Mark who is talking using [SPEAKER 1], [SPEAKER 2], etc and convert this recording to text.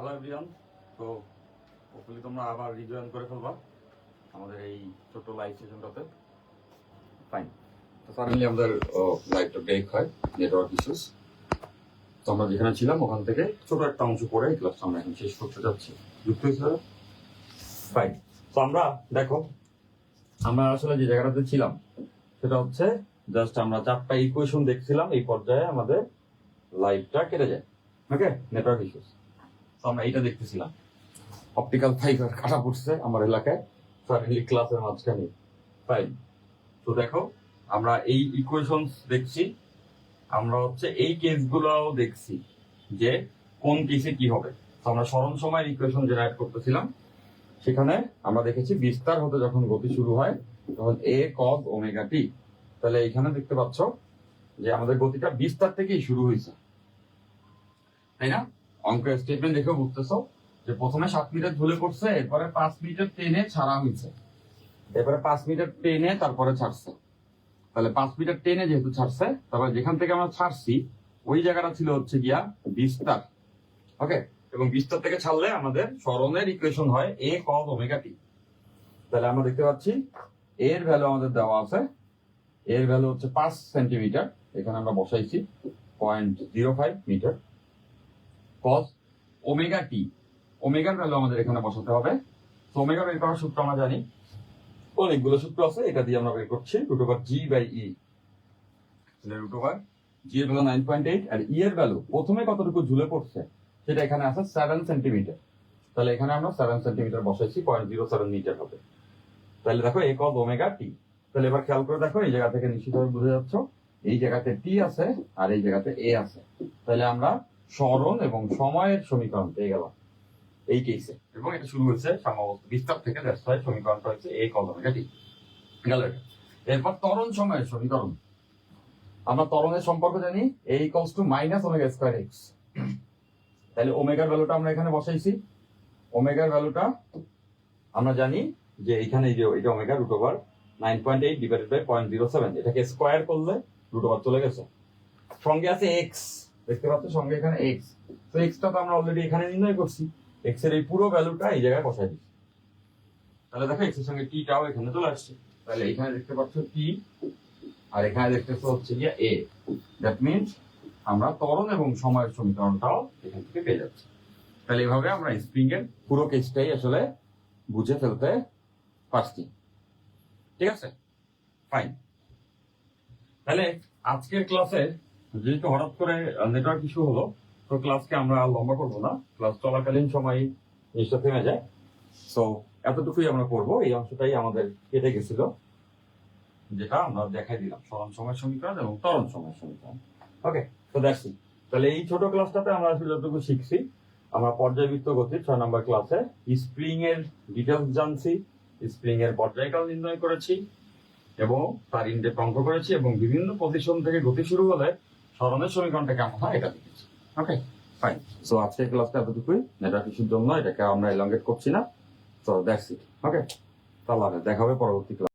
[SPEAKER 1] Hello everyone তো hopefully তোমরা আবার রিজয়েন করে ফেলবা আমাদের এই ছোট লাইভ সেশনটাতে ফাইন তো সাডেনলি আমাদের লাইভটা ব্রেক হয় নেটওয়ার্ক ইস্যুস তো আমরা যেখানে ছিলাম ওখান থেকে ছোট একটা অংশ পড়ে এই ক্লাসটা আমরা এখন শেষ করতে যাচ্ছি। যুক্ত হয়েছে ফাইন তো আমরা, দেখো, আমরা আসলে যে জায়গাটাতে ছিলাম, সেটা হচ্ছে জাস্ট আমরা চারটা ইকুয়েশন দেখছিলাম, এই পর্যায়ে আমাদের লাইভটা কেটে যায়। ওকে নেটওয়ার্ক ইস্যুস আমরা এইটা দেখতেছিলাম। অপটিক্যাল ফাইবার কাটা পড়ছে আমার এলাকায়। সাডেনলি ক্লাসের মাঝখানে। ফাইন তো দেখো, আমরা এই ইকুয়েশনস দেখছি। আমরা হচ্ছে এই কেসগুলোও দেখছি যে কোন কেসে কি হবে। আমরা স্মরণ সময়ের ইকুয়েশন জেনারেট করতেছিলাম। সেখানে আমরা দেখেছি বিস্তার হতে যখন গতি শুরু হয়, তখন এ কজ ওমেগা টি তাহলে এখানে দেখতে পাচ্ছ যে আমাদের গতিটা বিস্তার থেকেই শুরু হয়েছে। তাই না? অঙ্কের স্টেটমেন্ট দেখেও বুঝতেছো যে প্রথমে সাত মিটার ঝুলে পড়ছে, এরপরে পাঁচ মিটার টেনে ছাড়া হয়েছে। এরপরে পাঁচ মিটার টেনে তারপরে ছাড়ছে। তাহলে পাঁচ মিটার টেনে যেহেতু ছাড়ছে, তারপরে যেখান থেকে আমরা ছাড়ছি, ওই জায়গাটা ছিল হচ্ছে গিয়া বিস্তার। ওকে? এবং বিস্তার থেকে ছাড়লে আমাদের স্মরণের ইকুয়েশন হয় এ কজ ওমেগা টি তাহলে আমরা দেখতে পাচ্ছি, এর ভ্যালু আমাদের দেওয়া আছে। এর ভ্যালু হচ্ছে পাঁচ সেন্টিমিটার এখানে আমরা বসাইছি point zero five metre cos omega T ওমেগার value আমাদের এখানে বসাতে হবে। তো ওমেগা বের করার সূত্র আমরা জানি। অনেকগুলো সূত্র আছে, এটা দিয়ে আমরা বের করছি। Root over G by E root over G এর ভ্যালু নাইন পয়েন্ট এইট আর ই এর ভ্যালু প্রথমে কতটুকু ঝুলে পড়ছে, সেটা এখানে আছে সেভেন সেন্টিমিটার তাহলে এখানে আমরা সেভেন সেন্টিমিটার বসাইছি পয়েন্ট জিরো সেভেন মিটার হবে। তাহলে দেখো এ কজ ওমেগা টি তাহলে এবার খেয়াল করে দেখো, এই জায়গা থেকে নিশ্চিতভাবে বুঝে যাচ্ছ, এই জায়গাতে টি আছে আর এই জায়গাতে এ আছে। তাহলে আমরা স্মরণ এবং সময়ের সমীকরণ পেয়ে গেলাম। এই কেসে এবং এটা শুরু হয়েছে সাম্যাবস্থা বিস্তার থেকে ওয়াই সমীকরণটা হচ্ছে এই কলমে ঠিক গেল এটা। এরপর ত্বরণ সময়ের সমীকরণ। আমরা ত্বরণের সম্পর্ক জানি a equals to minus omega square x তাহলে ওমেগার ভ্যালুটা আমরা এখানে বসাইছি। ওমেগার ভ্যালুটা আমরা জানি যে এখানে যে এটা omega root over nine point eight divided by point zero seven এটাকে স্কোয়ার করলে রুট ওভার চলে গেছে। সঙ্গে আছে এক্স দেখতে পাচ্ছ সঙ্গে এখানে এক্স তো এক্সটা তো আমরা অলরেডি এখানে নির্ণয় করছি। এক্সের এই পুরো ভ্যালুটা এই জায়গায় বসাই দিচ্ছি। তাহলে দেখো এক্সের সঙ্গে টি টাও এখানে চলে আসছে। তাহলে এখানে দেখতে পাচ্ছ টি আর এখানে দেখতে পাচ্ছ হচ্ছে গিয়ে এ দ্যাট মিনস আমরা ত্বরণ এবং সময়ের সমীকরণটাও এখান থেকে পেয়ে যাচ্ছি। তাহলে এইভাবে আমরা স্প্রিং এর পুরো কেসটাই আসলে বুঝে ফেলতে পারছি। ঠিক আছে? ফাইন তাহলে আজকের ক্লাসে যেহেতু হঠাৎ করে নেটওয়ার্ক ইস্যু হলো, তো ক্লাসকে আমরা লম্বা করব না। ক্লাস চলাকালীন সময় জিনিসটা থেমে যায়। সো এতটুকুই আমরা করব। এই অংশটাই আমাদের কেটে গেছিল, যেটা আমরা দেখাই দিলাম। সরণ সময়ের সমীকরণ এবং তরণ সময়ের সমীকরণ। ওকে তো দেখছি তাহলে এই ছোট ক্লাসটাতে আমরা আসলে যতটুকু শিখছি, আমরা পর্যায়বৃত্ত গতির ছয় নম্বর ক্লাসে স্প্রিং এর ডিটেলস জানছি স্প্রিং এর পর্যায়কাল নির্ণয় করেছি এবং তার ইন্ডেপ অঙ্ক করেছি এবং বিভিন্ন পজিশন থেকে গতি শুরু হলে স্মরণের সমীকরণটা কেমন হয় এটা দেখেছি। ওকে ফাইন সো আজকে ক্লাসটা এতটুকুই। নেটওয়ার্ক ইস্যুর জন্য এটাকে আমরা এলঙ্গেট করছি না। তো দেখছি ওকে তাহলে দেখাবে পরবর্তী ক্লাস